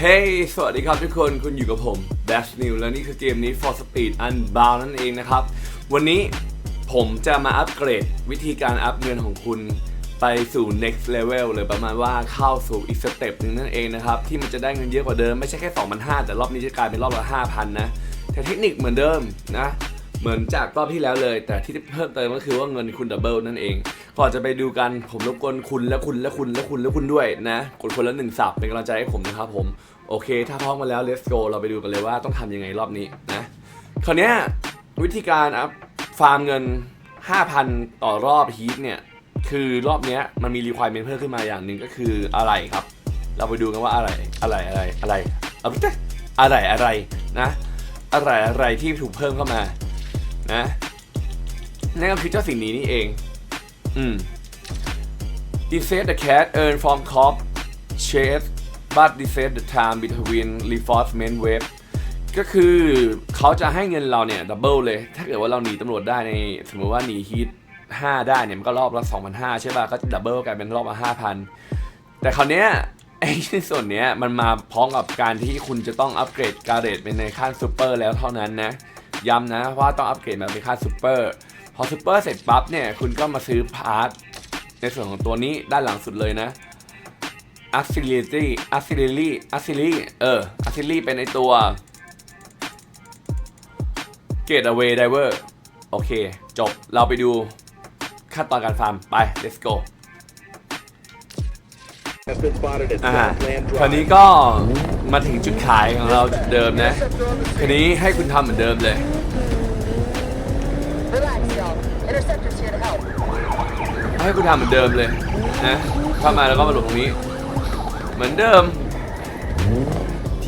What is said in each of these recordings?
เฮ้ยสวัสดีครับทุกคน คุณอยู่กับผม Dash New และนี่คือเกมนี้ For Speed Unbound นั่นเองนะครับ วันนี้ผมจะมาอัปเกรดวิธีการอัพเงินของคุณไปสู่ next level เลยประมาณว่าเข้าสู่อีกสเต็ปหนึ่งนั่นเองนะครับ ที่มันจะได้เงินเยอะกว่าเดิม ไม่ใช่แค่ 2,500 แต่รอบนี้จะกลายเป็นรอบละ 5,000 นะ แต่เทคนิคเหมือนเดิมนะ เหมือนจากรอบที่แล้วเลย แต่ที่เพิ่มเติมก็คือว่าเงินคุณดับเบิลนั่นเอง ก่อนจะไปดูกันผมรบกวนคุณและคุณและคุณและคุณและคุณด้วยนะกดคนละหนึ่งสับเป็นกำลังใจให้ผมนะครับผมโอเค ถ้าพร้อมมาแล้ว let's go เราไปดูกันเลยว่าต้องทำยังไงรอบนี้นะคราวนี้วิธีการอัพฟาร์มเงิน 5,000 ต่อรอบฮีทเนี่ยคือรอบนี้มันมี requirement เพิ่มขึ้นมาอย่างหนึ่งก็คืออะไรครับ เราไปดูกันว่าอะไรอะไรอะไรอะไรอาไปเถอะอะไรอะไรนะอะไรอะไรที่ถูกเพิ่มเข้ามา นะนั่นก็คือเจ้าสิ่งนี้นี่เอง อืม Reset the cat earn from cop chase but reset the time between reinforcement wave ก็คือเขาจะให้เงินเราเนี่ยดับเบิลเลย ถ้าเกิดว่าเราหนีตำรวจได้ในสมมติว่าหนีฮีท5 ได้เนี่ยมันก็รอบละ2,500 ใช่ป่ะ ก็ดับเบิลกลายเป็นรอบละ5,000 แต่คราวเนี้ยไอ้ส่วนเนี้ยมันมาพร้อมกับการที่คุณจะต้องอัปเกรดการเรดเป็นในขั้นซูเปอร์แล้วเท่านั้นนะ ย้ำนะว่าต้องอัปเกรดมาเป็นค่าซูเปอร์พอซูเปอร์เสร็จปั๊บเนี่ยคุณก็มาซื้อพาร์ทในส่วนของตัวนี้ด้านหลังสุดเลยนะ Auxiliary Auxiliary Auxiliary เออ Auxiliary เป็นไอตัว Gateway Driver โอเค จบเราไปดูขั้นตอนการฟาร์ม ไป let's go อ่า Southland คราวนี้ Drive. ก็มาถึงจุดขายของเราจุดเดิมนะคราวนี้ให้คุณทำเหมือนเดิมเลย Relax, y'all. Interceptor's here to help. ให้คุณทำเหมือนเดิมเลยนะเข้ามาแล้วก็มาหลบตรงนี้ เหมือนเดิม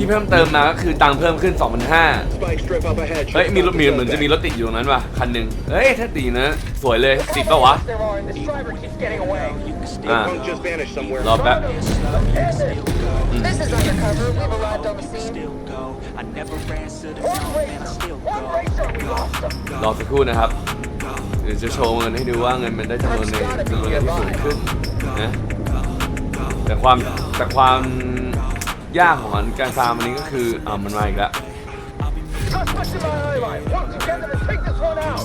ที่เพิ่มเติมมาก็คือตังค์เพิ่มขึ้น 2,500 Spike strip up ahead. เฮ้ยมีรถมี Should เหมือนจะ stop มี the รถติดอยู่ตรงนั้นว่ะ คันหนึ่งเฮ้ย ถ้าตีนะ สวยเลย ติดปะวะ There are, and this driver keeps getting away. suspect. Ah. The punk just vanished somewhere. รอแป๊บ This is undercover. We've arrived on the scene. still go. I never answer the One phone, and I racer. still One go. racer. We lost him. รอสักครู่นะครับ เดี๋ยวจะโชว์เงินให้ดูว่าเงินมันได้จำนวนในจำนวนเงินที่สูงขึ้นนะแต่ความแต่ความ ยากของการฟาร์มอันนี้ก็คืออ่ามันมาอีกแล้ว Suspect in my eye line. Work together to take this one out.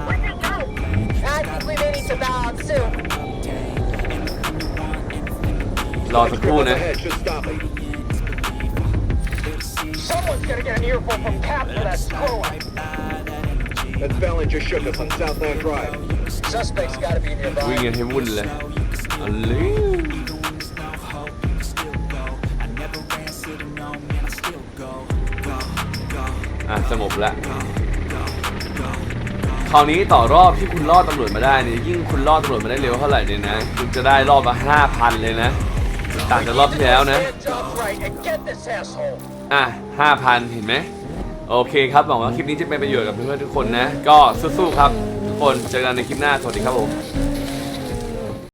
I think we may need to bow out soon. รอสัก Spike ครู่ strip up นะ ahead should stop it. Someone's gonna get an earful from Cap for that screw up. That's Valen just shook us on Southland Drive. Suspect's gotta be วิ่ง nearby. กันให้วุ่นเลยเอันนี้ I never answer the no, man, I still go. Go, go. อะสงบแล้วคราวนี้ต่อรอบที่คุณรอดตำรวจมาได้เนี่ยยิ่งคุณรอดตำรวจมาได้เร็วเท่าไหร่เนี่ยนะคุณจะได้รอบละห้าพันเลยนะ ต่างจากรอบที่แล้วนะ Stand jobs right and get this asshole. อะห้าพันเห็นไหมโอเคครับหวังว่าคลิปนี้จะเป็นประโยชน์กับเพื่อนๆทุกคนนะ ก็สู้ๆครับ ทุกคนเจอกันในคลิปหน้าสวัสดีครับผม